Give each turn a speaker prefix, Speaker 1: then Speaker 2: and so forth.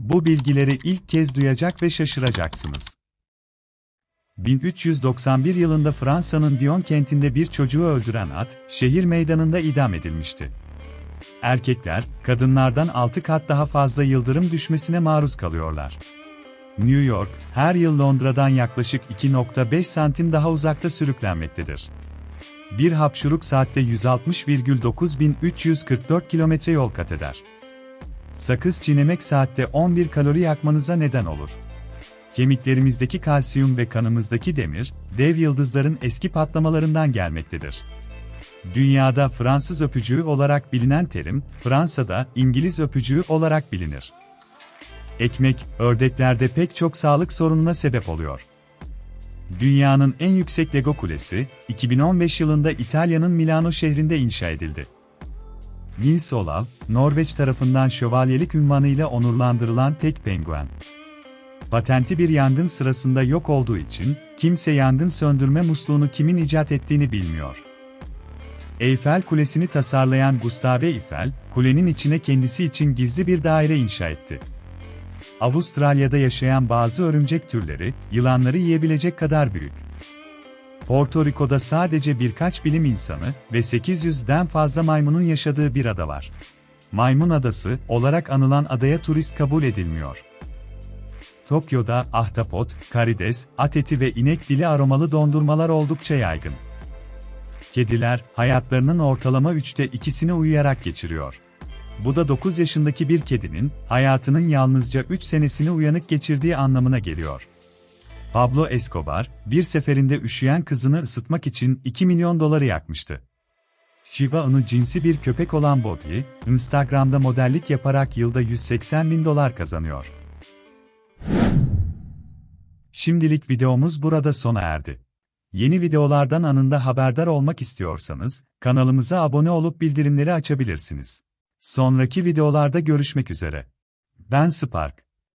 Speaker 1: Bu bilgileri ilk kez duyacak ve şaşıracaksınız. 1391 yılında Fransa'nın Dijon kentinde bir çocuğu öldüren at, şehir meydanında idam edilmişti. Erkekler, kadınlardan 6 kat daha fazla yıldırım düşmesine maruz kalıyorlar. New York, her yıl Londra'dan yaklaşık 2.5 santim daha uzakta sürüklenmektedir. Bir hapşuruk saatte 160,9344 kilometre yol kat eder. Sakız çiğnemek saatte 11 kalori yakmanıza neden olur. Kemiklerimizdeki kalsiyum ve kanımızdaki demir, dev yıldızların eski patlamalarından gelmektedir. Dünyada Fransız öpücüğü olarak bilinen terim, Fransa'da İngiliz öpücüğü olarak bilinir. Ekmek, ördeklerde pek çok sağlık sorununa sebep oluyor. Dünyanın en yüksek Lego kulesi, 2015 yılında İtalya'nın Milano şehrinde inşa edildi. Nils Olav, Norveç tarafından şövalyelik ünvanıyla onurlandırılan tek penguen. Patenti bir yangın sırasında yok olduğu için, kimse yangın söndürme musluğunu kimin icat ettiğini bilmiyor. Eyfel Kulesi'ni tasarlayan Gustave Eiffel, kulenin içine kendisi için gizli bir daire inşa etti. Avustralya'da yaşayan bazı örümcek türleri, yılanları yiyebilecek kadar büyük. Porto Rico'da sadece birkaç bilim insanı ve 800'den fazla maymunun yaşadığı bir ada var. Maymun Adası olarak anılan adaya turist kabul edilmiyor. Tokyo'da ahtapot, karides, at eti ve inek dili aromalı dondurmalar oldukça yaygın. Kediler, hayatlarının ortalama üçte ikisini uyuyarak geçiriyor. Bu da 9 yaşındaki bir kedinin, hayatının yalnızca 3 senesini uyanık geçirdiği anlamına geliyor. Pablo Escobar, bir seferinde üşüyen kızını ısıtmak için 2 milyon doları yakmıştı. Shiba Inu cinsi bir köpek olan Bodhi, Instagram'da modellik yaparak yılda 180 bin dolar kazanıyor. Şimdilik videomuz burada sona erdi. Yeni videolardan anında haberdar olmak istiyorsanız, kanalımıza abone olup bildirimleri açabilirsiniz. Sonraki videolarda görüşmek üzere. Ben Spark.